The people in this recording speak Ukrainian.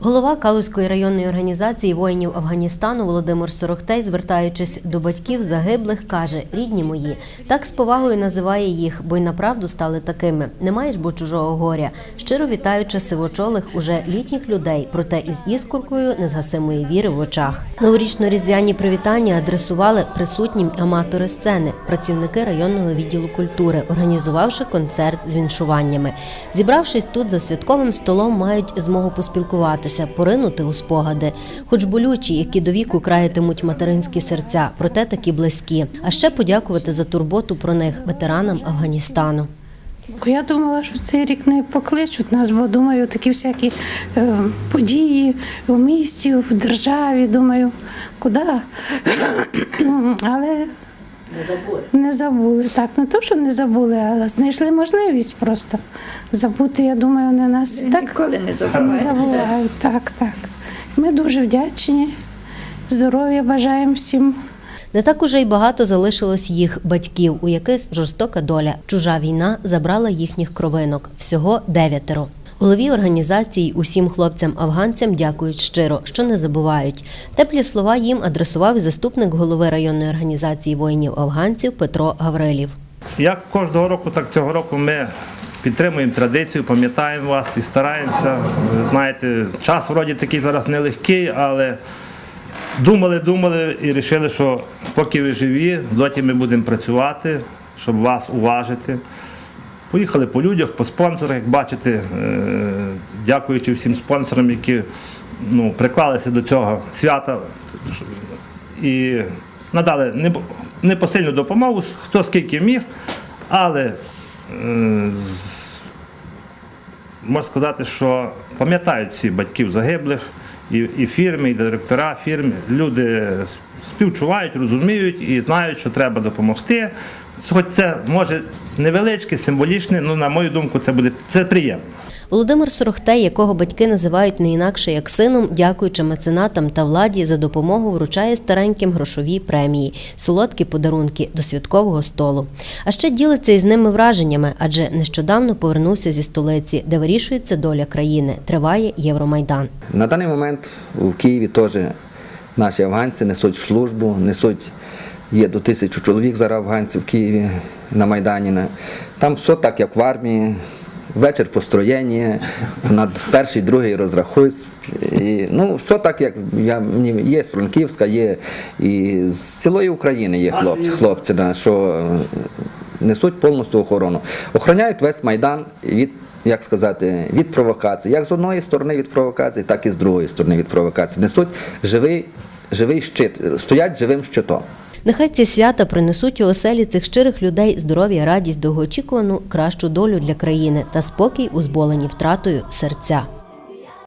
Голова Калузької районної організації воїнів Афганістану Володимир Сорохтей, звертаючись до батьків загиблих, каже: рідні мої, так з повагою називає їх, бо й направду стали такими. Не маєш бо чужого горя. Щиро вітаючи сивочолих уже літніх людей, проте із іскоркою незгасимої віри в очах. Новорічно-різдвяні привітання адресували присутнім аматори сцени, працівники районного відділу культури, організувавши концерт з віншуваннями. Зібравшись тут за святковим столом, мають змогу поспілкуватися, поринути у спогади, хоч болючі, які до віку краятимуть материнські серця, проте такі близькі. А ще подякувати за турботу про них ветеранам Афганістану. Я думала, що цей рік не покличуть нас, бо думаю, такі всякі е, події в місті, в державі. Думаю, куди? Але не забули. Так, не то, що не забули, а знайшли можливість просто забути. Я думаю, вони нас і так Ніколи не не забувають. забувають. Так, так. Ми дуже вдячні. Здоров'я бажаємо всім. Не так уже й багато залишилось їх батьків, у яких жорстока доля. Чужа війна забрала їхніх кровинок. Всього дев'ятеро. Голові організації усім хлопцям-афганцям дякують щиро, що не забувають. Теплі слова їм адресував заступник голови районної організації воїнів афганців Петро Гаврилів. Як кожного року, так цього року ми підтримуємо традицію, пам'ятаємо вас і стараємося. Знаєте, час вроді такий зараз нелегкий, але думали, думали і вирішили, що поки ви живі, доті ми будемо працювати, щоб вас уважити. Поїхали по людях, по спонсорах, як бачите, е, дякуючи всім спонсорам, які ну, приклалися до цього свята і надали непосильну допомогу, хто скільки міг, але е, можна сказати, що пам'ятають всі батьків загиблих, і, і фірми, і директора фірм. Люди співчувають, розуміють і знають, що треба допомогти. Хоч це може невеличке, символічне, але на мою думку, це буде це приємно. Володимир Сорохтей, якого батьки називають не інакше як сином, дякуючи меценатам та владі за допомогу, вручає стареньким грошові премії, солодкі подарунки до святкового столу. А ще ділиться із ними враженнями, адже нещодавно повернувся зі столиці, де вирішується доля країни. Триває Євромайдан. На даний момент у Києві теж наші афганці несуть службу, несуть, є до тисячі чоловік зараз афганців в Києві на Майдані. Там все так, як в армії. Вечір построєння, на перший, другий розрахусь. І, ну, все так, як я, мені є з Франківська, є і з цілої України є хлопці, хлопці да, що е, несуть повністю охорону. Охороняють весь Майдан від, як сказати, від провокацій. Як з одної сторони від провокацій, так і з другої сторони від провокацій. Несуть живий, живий щит, стоять живим щитом. Нехай ці свята принесуть у оселі цих щирих людей здоров'я, радість, довгоочікувану кращу долю для країни та спокій у зболенні втратою серця.